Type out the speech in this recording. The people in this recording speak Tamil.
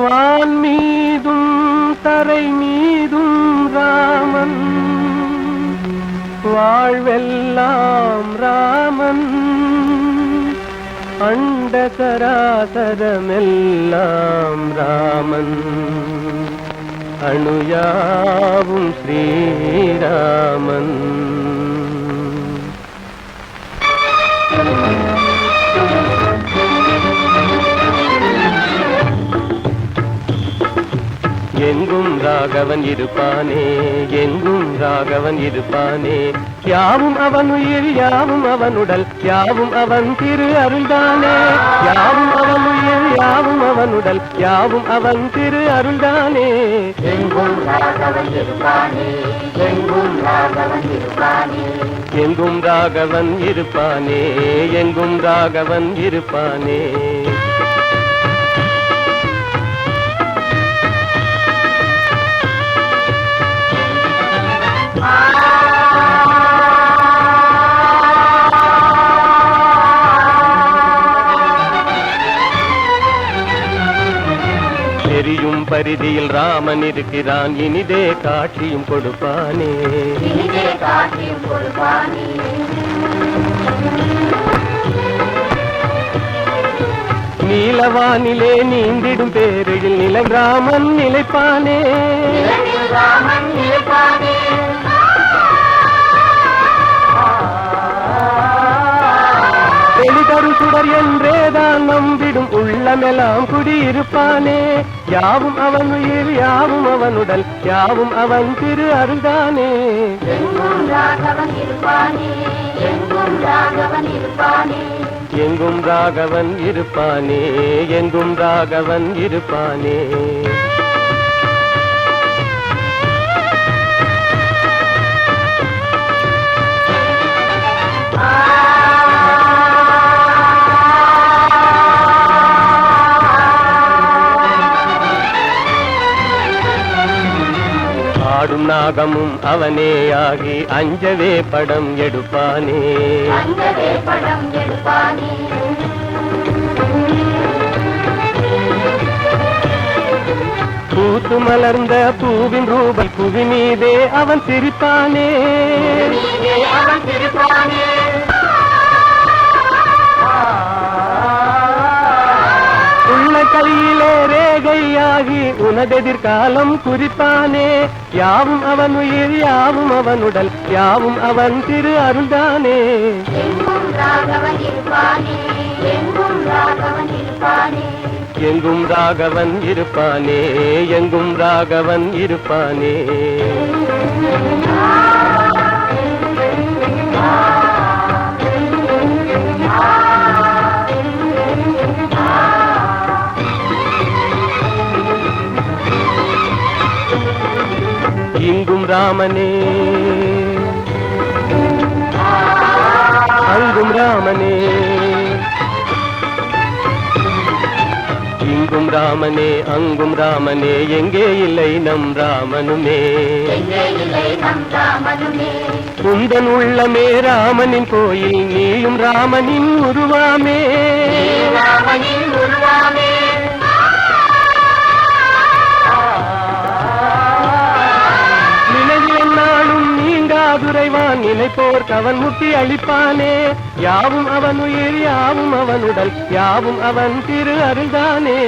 வான் மீதும் தரை மீதும் ராமன் வாழ்வெல்லாம் ராமன் அண்ட சராசரமெல்லாம் ராமன் அணுயாவும் எங்கும் ராகவன் இருப்பானே எங்கும் ராகவன் இருப்பானே. யாவும் அவன் உயிர் யாவும் அவனுடல் யாவும் அவன் திரு அருள்தானே. யாவும் அவன் உயிர் யாவும் அவனுடல் யாவும் அவன் திரு அருள்தானே. எங்கும் ராகவன் இருப்பானே எங்கும் ராகவன் இருப்பானே. எங்கும் ராகவன் இருப்பானே எங்கும் ராகவன் இருப்பானே. பரிதியில் ராமன் இருக்கிறான். இனிதே காட்சியும் கொடுப்பானே. நீலவானிலே நீந்திடும் பேரையில் நிலம் ராமன் நிலைப்பானே. வெளிதரு சுடர் என்றேதான் நம்பிடும் உள்ளமெல்லாம் குடியிருப்பானே. யாவும் அவன் உயிர் யாவும் அவனுடல் யாவும் அவன் திரு அருள்தானே. எங்கும் ராகவன் இருப்பானே எங்கும் ராகவன் இருப்பானே. ஆடும் நாகமும் அவனே ஆகி அஞ்சவே படம் எடுப்பானே. பூத்து மலர்ந்த பூவின் ரூபல் புவி மீதே அவன் சிரிப்பானே. உள்ள கையிலே ரேகையாகி உனதெதிர்காலம் குறிப்பானே. யாவும் அவன் உயிர் யாவும் அவனுடல் யாவும் அவன் திரு அருள்தானே. எங்கும் ராகவன் இருப்பானே எங்கும் ராகவன் இருப்பானே. இங்கும் ராமனே. அங்கும் ராமனே. இங்கும் ராமனே அங்கும் ராமனே. எங்கே இல்லை நம் ராமனுமே. குந்தன் உள்ளமே ராமனின் கோயில் நீயும் ராமனின் உருவாமே. நீங்காதுரைவான் நினைப்போர் கவன் முட்டி அழிப்பானே யாவும் அவன் உயிர் யாவும் அவன் உடல் யாவும் அவன் திரு அருள்தானே.